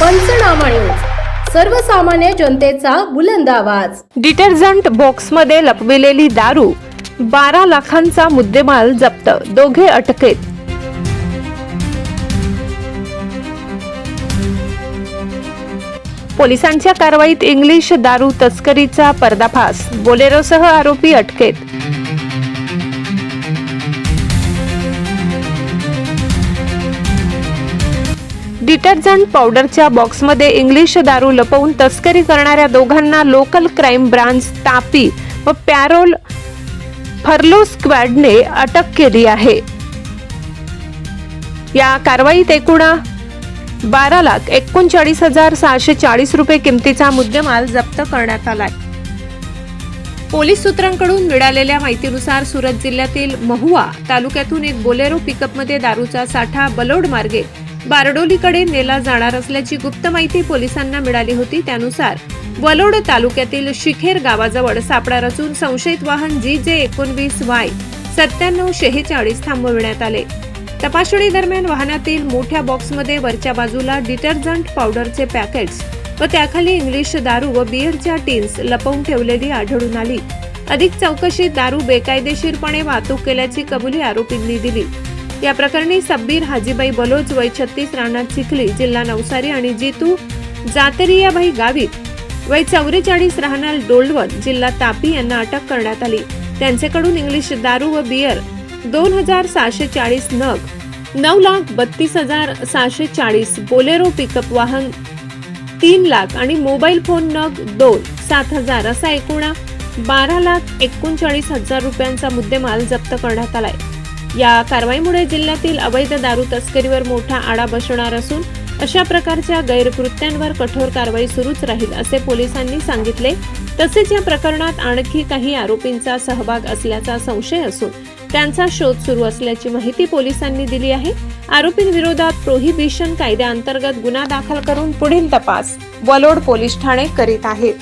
पंचनामा न्यूज. सर्वसामान्य जनतेचा बुलंद आवाज. डिटर्जंट बॉक्समध्ये लपविलेली दारू बारा लाखांचा मुद्देमाल जप्त दोघे अटकेत. पोलिसांच्या कारवाईत इंग्लिश दारू तस्करीचा पर्दाफास बोलेरोसह आरोपी अटकेत. डिटर्जंट पावडरच्या बॉक्समध्ये इंग्लिश दारू लपवून तस्करी करणाऱ्या दोघांना लोकल क्राईम ब्रांच तापी व पॅरोल फर्लो स्क्वॅडने अटक केली आहे. या कारवाईत एकूण बारा लाख एकोणचाळीस हजार सहाशे चाळीस रुपये किमतीचा मुद्देमाल जप्त करण्यात आलाय. पोलीस सूत्रांकडून मिळालेल्या माहितीनुसार सुरत जिल्ह्यातील महुआ तालुक्यातून एक बोलेरो पिकअपमध्ये दारूचा साठा बलोड मार्गे बारडोलीकडे नेला जाणार असल्याची गुप्त माहिती पोलिसांना मिळाली होती त्यानुसार वलोड तालुक्यातील शिखेर गावाजवळ सापडा रचून संशयित वाहन जी जे एकोणवीस वाय सत्त्याण्णव शेहेचाळीस थांबविण्यात आले. तपासणी दरम्यान वाहनातील मोठ्या बॉक्समध्ये वरच्या बाजूला डिटर्जंट पावडरचे पॅकेट्स व त्याखाली इंग्लिश दारू व बिअरच्या टीन्स लपवून ठेवलेली आढळून आली. अधिक चौकशीत दारू बेकायदेशीरपणे वाहतूक केल्याची कबुली आरोपींनी दिली. या प्रकरणी सब्बीर हाजीबाई बलोच वय छत्तीस राणा चिखली जिल्हा नवसारी आणि जितू जातरियाबाई गावित वय चौवेचाळीस राहणार डोलवत जिल्हा तापी यांना अटक करण्यात आली. त्यांच्याकडून इंग्लिश दारू व बियर दोन हजार सहाशे चाळीस नग नऊ लाख बत्तीस हजार सहाशे चाळीस बोलेरो पिकअप वाहन तीन लाख आणि मोबाईल फोन नग दोन सात हजार असा एकूण बारा लाख एकोणचाळीस हजार रुपयांचा मुद्देमाल जप्त करण्यात आलाय. या कारवाईमुळे जिल्ह्यातील अवैध दारू तस्करीवर मोठा आळा बसणार असून अशा प्रकारच्या गैरकृत्यांवर कठोर कारवाई सुरूच राहील असे पोलिसांनी सांगितले. तसेच या प्रकरणात आणखी काही आरोपींचा सहभाग असल्याचा संशय असून त्यांचा शोध सुरू असल्याची माहिती पोलिसांनी दिली आहे. आरोपींविरोधात प्रोहिबिशन कायद्याअंतर्गत गुन्हा दाखल करून पुढील तपास वलोड पोलीस ठाणे करीत आहेत.